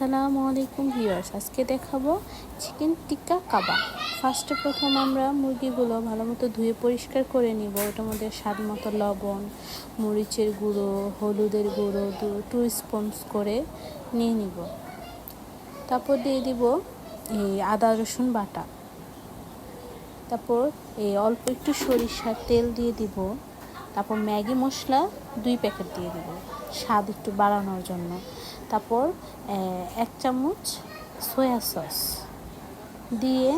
আসসালামু আলাইকুম ভিউয়ার্স, আজকে দেখাবো চিকেন টিক্কা কাবাব। ফার্স্টে প্রথম আমরা মুরগিগুলো ভালো মতো ধুয়ে পরিষ্কার করে নিব। ওটার মধ্যে স্বাদ মতো লবণ, মরিচের গুঁড়ো, হলুদের গুঁড়ো টু স্পুনস করে নিয়ে নিব। তারপর দিয়ে দিব এই আদা, রসুন বাটা। তারপর এই অল্প একটু সরিষার তেল দিয়ে দিব। তারপর ম্যাগি মশলা দুই প্যাকেট দিয়ে দিব। স্বাদ একটু বাড়ানোর জন্য। তারপর এক চামচ সয়া সস দিয়ে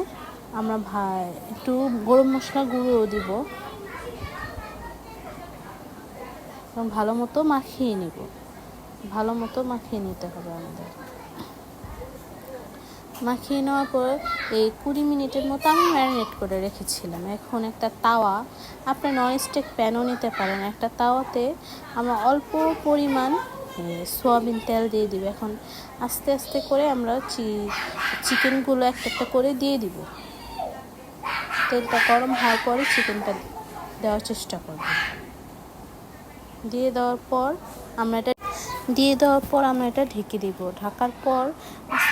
আমরা ভাই একটু গরম মশলা গুঁড়োও দিব। এবং ভালো মতো মাখিয়ে নিব। ভালো মতো মাখিয়ে নিতে হবে আমাদের। মাখিয়ে নেওয়ার পর এই কুড়ি মিনিটের মতো আমি ম্যারিনেট করে রেখেছিলাম। এখন একটা তাওয়া, আপনি ননস্টিক প্যানও নিতে পারেন। একটা তাওয়াতে আমরা অল্প পরিমাণ সোয়াবিন তেল দিয়ে দিব। এখন আস্তে আস্তে করে আমরা চি, চিকেনগুলো একটা একটা করে দিয়ে দিব। তেলটা গরম হওয়ার পরে চিকেনটা দেওয়ার চেষ্টা করব। দিয়ে দেওয়ার পর আমরা এটা, দিয়ে দেওয়ার পর আমরা এটা ঢেকে দিব। ঢাকার পর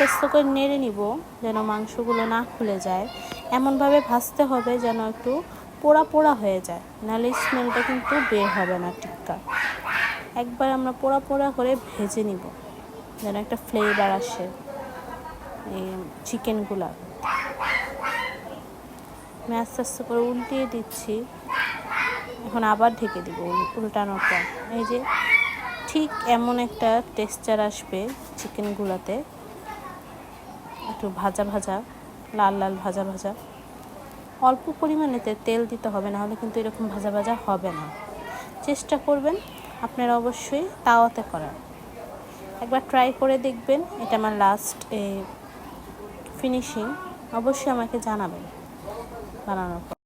আস্তে করে নেড়ে নিব যেন মাংসগুলো না খুলে যায়। এমনভাবে ভাজতে হবে যেন একটু পোড়া পোড়া হয়ে যায়। নাহলে স্মেলটা কিন্তু বের হবে না টিক্কা একবার আমরা পোড়া পোড়া করে ভেজে নিব যেন একটা ফ্লেভার আসে চিকেনগুলা আমি আস্তে আস্তে করে উল্টিয়ে দিচ্ছি। এখন আবার ঢেকে দিব উল্টানোর পর। এই যে ঠিক এমন একটা টেক্সচার আসবে চিকেনগুলোতে একটু ভাজা ভাজা, লাল লাল ভাজা ভাজা। অল্প পরিমাণেতে তেল দিতে হবে না হলে কিন্তু এরকম ভাজা ভাজা হবে না। চেষ্টা করবেন আপনারা অবশ্যই তাওয়াতে করার। একবার ট্রাই করে দেখবেন, এটা আমার লাস্ট ফিনিশিং অবশ্যই আমাকে জানাবেন বানানোর পর।